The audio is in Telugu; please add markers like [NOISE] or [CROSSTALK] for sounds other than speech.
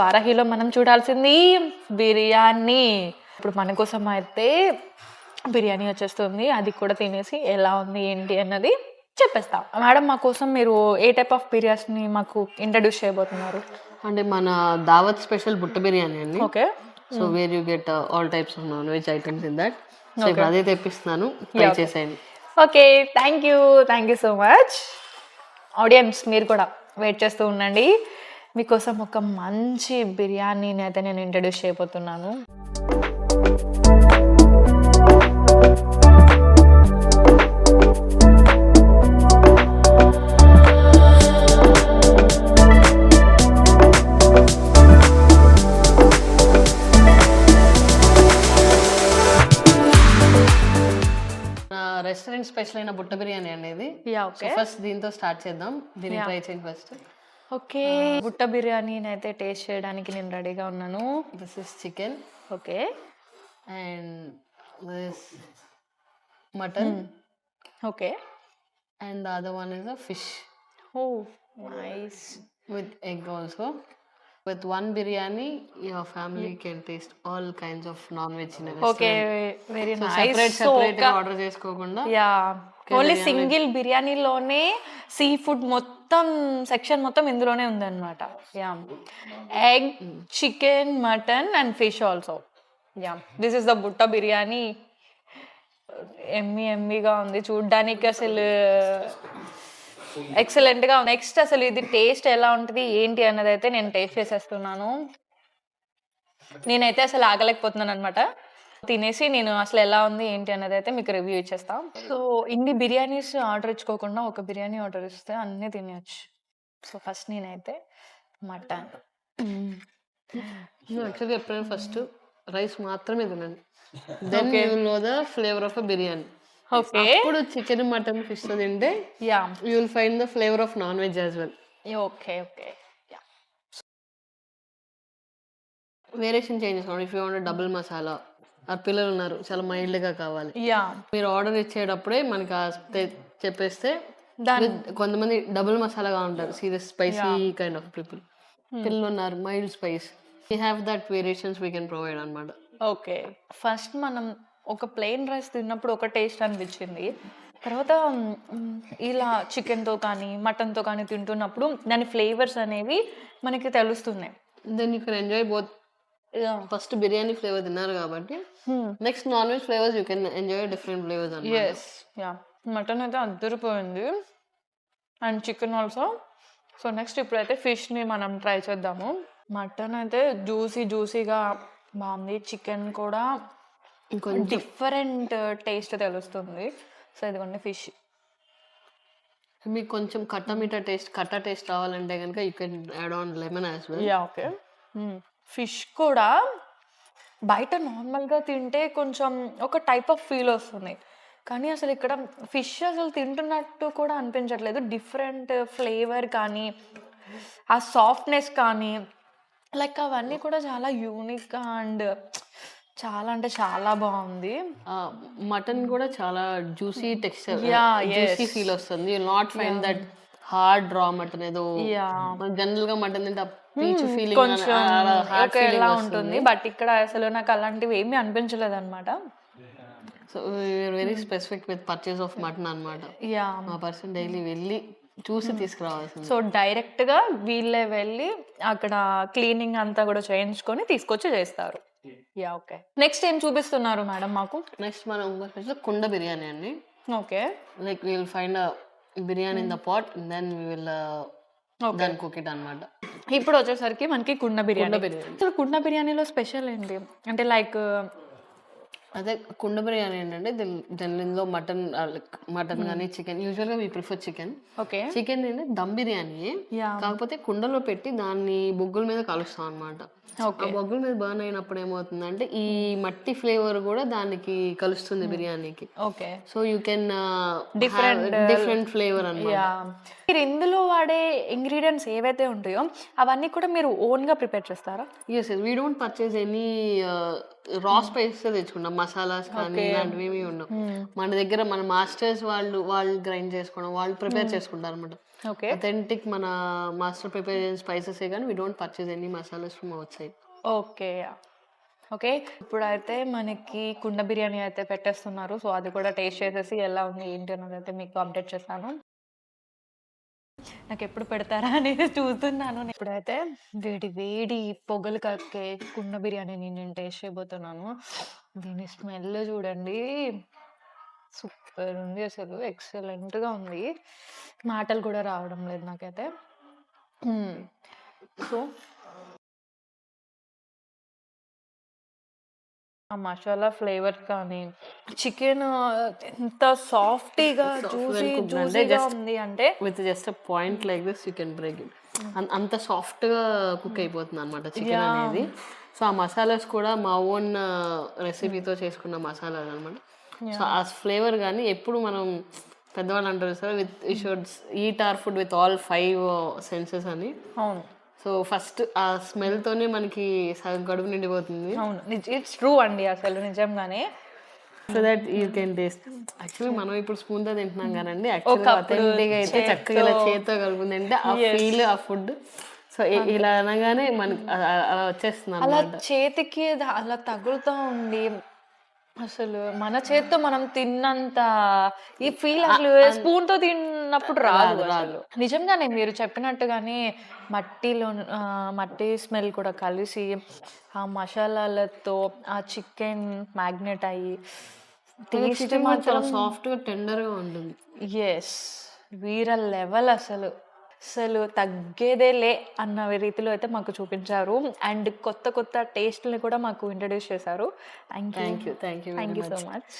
వారాహిలో మనం చూడాల్సింది బిర్యానీ. ఇప్పుడు మన కోసం అయితే బిర్యానీ వచ్చేస్తుంది. అది కూడా తినేసి ఎలా ఉంది ఏంటి అన్నది చెప్పేస్తాం. మేడం మా కోసం మీరు ఏ టైప్ ఆఫ్ బిర్యానీ మాకు ఇంట్రడ్యూస్ చేయబోతున్నారు? అంటే మన దావత్ స్పెషల్ బుట్ట బిర్యానీ అండి. Okay. So where you get all types of non veg items in that. So ఇప్పుడు అదే తెప్పిస్తున్నాను. ట్రై చేసేయండి. Okay. Thank you thank you so much audience మీరు కూడా వెయిట్ చేస్తూ ఉండండి. మీకోసం ఒక మంచి బిర్యానీని అయితే నేను ఇంట్రడ్యూస్ చేయబోతున్నాను. రెస్టారెంట్ స్పెషల్ అయిన బుట్ట బిర్యానీ ఓకే ఫస్ట్ దీంతో స్టార్ట్ చేద్దాం. దీన్ని ట్రై చేయండి ఫస్ట్ ఓకే. బుట్ట బిర్యానీని అయితే టేస్ట్ చేయడానికి నేను రెడీగా ఉన్నాను. This is chicken okay. And this mutton okay. And the other one is a fish oh nice egg also. With one biryani, your family can taste all kinds of non-veg in a restaurant. Okay very nice separate separate order చేసుకోకుండా యా ఓన్లీ సింగిల్ బిర్యానీలోనే సీ ఫుడ్ మొత్తం మొత్తం సెక్షన్ మొత్తం ఇందులోనే ఉందన్నమాట. Yeah egg chicken mutton and fish also yeah this is the బుట్ట బిర్యానీ ఎమ్మి ఎమ్మిగా ఉంది. చూడ్డానికి అసలు ఎక్సలెంట్గా ఉంది. నెక్స్ట్ అసలు ఇది టేస్ట్ ఎలా ఉంటుంది ఏంటి అన్నది అయితే నేను టేస్ట్ చేసేస్తున్నాను. నేనైతే అసలు ఆగలేకపోతున్నాను అనమాట తినేసి నేను అసలు ఎలా ఉంది ఏంటి అన్నది అయితే మీకు రివ్యూ ఇచ్చేస్తాం. సో ఇన్ని బిర్యానీస్ ఆర్డర్ ఇచ్చుకోకుండా ఒక బిర్యానీ ఆర్డర్ ఇస్తే అన్నీ తినేయచ్చు. సో ఫస్ట్ నేనైతే మటన్. యాక్చువల్గా ఎప్పుడైనా ఫస్ట్ రైస్ మాత్రమే తినండి then you know the flavour of a biryani. Okay ఇప్పుడు చికెన్ మటన్ ఫిష్ తింటే yeah you will find the flavour of non veg as well okay okay yeah variation change చేసుకోండి if you want double masala ఆ పిల్లలు ఉన్నారు. చాలా మైల్డ్గా కావాలి. యా. మీరు ఆర్డర్ ఇచ్చేటప్పుడే మనకి ఆ తె- చెప్పేస్తే దాని కొంతమంది డబుల్ మసాలాగా ఉంటారు. Serious spicy kind of people పిల్లలు ఉన్నారు. Mild spice. We have that variations we can provide అనమాట ఓకే. ఫస్ట్ మనం ఒక ప్లెయిన్ రైస్ తిన్నప్పుడు ఒక టేస్ట్ అనిపించింది. తర్వాత మ్, ఇలా చికెన్తో కానీ మటన్తో కానీ తింటున్నప్పుడు దాని ఫ్లేవర్స్ అనేవి మనకి తెలుస్తున్నాయి. Then you can enjoy both first biryani flavour తిన్నారు కాబట్టి. Next non veg flavours you can enjoy different flavours yes yeah. Mutton అయితే అద్దరిపోయింది. And chicken also so next ఇప్పుడైతే ఫిష్ని మనం ట్రై చేద్దాము. మటన్ అయితే జ్యూసీ జ్యూసీగా బాగుంది. చికెన్ కూడా ఇంకొంచెం డిఫరెంట్ టేస్ట్ తెలుస్తుంది. సో ఇదిగోండి ఫిష్ మీకు కొంచెం కట్ట మీట టేస్ట్ కట్ట టేస్ట్ రావాలంటే కనుక you can add on lemon as well yeah okay fish కూడా బయట నార్మల్గా తింటే కొంచెం ఒక టైప్ ఆఫ్ ఫీల్ వస్తుంది. కానీ అసలు ఇక్కడ ఫిష్ అసలు తింటున్నట్టు కూడా అనిపించట్లేదు. డిఫరెంట్ ఫ్లేవర్ కానీ ఆ సాఫ్ట్నెస్ కానీ లైక్ అవన్నీ కూడా చాలా యూనిక్గా అండ్ చాలా అంటే చాలా బాగుంది. మటన్ కూడా చాలా జ్యూసీ టెక్స్చర్ జ్యూసీ ఫీల్ వస్తుంది. Not find that hard raw mutton ఏదో యా జనరల్గా మటన్ తింటే పీచు ఫీలింగ్ కొంచెం ఎలా ఉంటుంది బట్ ఇక్కడ అసలు నాకు అలాంటివి ఏమీ అనిపించలేదు అనమాట so very specific with purchase of mutton అన్నమాట. యా మా పర్సన్ డైలీ వెళ్ళి చూసి తీసుకురావాల్సింది. సో డైరెక్ట్గా వీళ్ళే వెళ్ళి అక్కడ క్లీనింగ్ అంతా కూడా చేయించుకొని తీసుకొచ్చి చేస్తారు. యా ఓకే నెక్స్ట్ ఏం చూపిస్తున్నారు మేడం మాకు? నెక్స్ట్ మనం కుండ బిర్యానీ అండి. Okay like will find biryani in the pot then we will then cook it అన్నమాట. ఇప్పుడు వచ్చేసరికి మనకి కుండ బిర్యానీ. బిర్యానీ. అసలు కుండ బిర్యానీలో స్పెషల్ ఏంటి? అంటే లైక్ అదే కుండ బిర్యానీ ఏంటంటే జనరల్ ఇందులో మటన్ మటన్ కానీ చికెన్ యూజువల్గా we prefer chicken. Okay. Chicken ఏంటంటే దమ్ బిర్యానీ. కాకపోతే కుండలో పెట్టి దాన్ని బొగ్గుల మీద కలుస్తాం అనమాట ఆ బొగ్గుల మీద బర్న్ అయినప్పుడు ఏమవుతుందంటే ఈ మట్టి ఫ్లేవర్ కూడా దానికి కలుస్తుంది బిర్యానీకి. Okay. So you can Different, different flavour అనమాట మీరు ఇందులో వాడే ఇంగ్రీడియంట్స్ ఏవైతే ఉంటాయో అవన్నీ కూడా మీరు ఓన్గా ప్రిపేర్ చేస్తారా? Yes we don't purchase any raw spices తెచ్చుకుంటాం. మసాలాస్ కానీ ఇలాంటివి ఏమి ఉండవు. మన దగ్గర మన మాస్టర్స్ వాళ్ళు వాళ్ళు గ్రైండ్ చేసుకోవడం వాళ్ళు ప్రిపేర్ చేసుకుంటారు అనమాట ఓకే. అథెంటిక్ మన మాస్టర్ ప్రిపేర్ చేసిన స్పైసెస్ కానీ we don't purchase any masalas from outside okay okay ఇప్పుడైతే మనకి కుండ బిర్యానీ అయితే పెట్టేస్తున్నారు. సో అది కూడా టేస్ట్ చేసేసి ఎలా ఉంది ఏంటి అన్నది అయితే మీకు అప్డేట్ చేస్తాను. నాకు ఎప్పుడు పెడతారా [LAUGHS] అనేది చూస్తున్నాను. ఇప్పుడైతే వేడి వేడి పొగలు కక్కే కుండ బిర్యానీని నేను టేస్ట్ చేయబోతున్నాను. దీని స్మెల్ చూడండి. సూపర్ ఉంది అసలు. ఎక్సలెంట్గా ఉంది. మాటలు కూడా రావడం లేదు నాకైతే. సో ఆ మసాలా ఫ్లేవర్ కానీ చికెన్ ఎంత సాఫ్టీగా జ్యూసీ జ్యూసీగా ఉంది అంటే with just a point like this you can break it అంత సాఫ్ట్గా కుక్ అయిపోతుంది అనమాట చికెన్ అనేది. సో ఆ మసాలాస్ కూడా మా ఓన్ రెసిపీతో చేసుకున్న మసాలాలు అనమాట సో ఆ ఫ్లేవర్ కానీ ఎప్పుడు మనం పెద్దవాళ్ళు అంటారు sir with you should eat our food with all five senses అని. అవును. సో ఫస్ట్ ఆ స్మెల్తోనే మనకి సగం కడుపు నిండిపోతుంది. అవును. ఇట్స్ ట్రూ అండి అసలు నిజంగానే. So that you can taste actually మనం ఇప్పుడు స్పూన్తో తింటున్నాం కానండి. అథెంటిక్ అయితే చక్కగా ఇలా చేతితో కలుపుతుంది అంటే ఆ ఫీల్ ఆ ఫుడ్ సో ఇలా అనగానే మనకి అలా వచ్చేస్తుంది అలా చేతికి అలా తగులుతూ ఉండి అసలు మన చేత్తో మనం తిన్నంత ఈ ఫీల్ అసలు స్పూన్తో తిన్నప్పుడు రాదు అసలు. నిజంగానే మీరు చెప్పినట్టుగానే మట్టిలో మట్టి స్మెల్ కూడా కలిసి ఆ మసాలాలతో ఆ చికెన్ మ్యాగ్నెట్ అయ్యి టేస్ట్ చాలా సాఫ్ట్గా టెండర్గా ఉంటుంది. ఎస్ వీర లెవెల్ అసలు. అసలు తగ్గేదే లే అన్న రీతిలో అయితే మాకు చూపించారు. అండ్ కొత్త కొత్త టేస్ట్ని కూడా మాకు ఇంట్రడ్యూస్ చేశారు. Thank you thank you thank you so much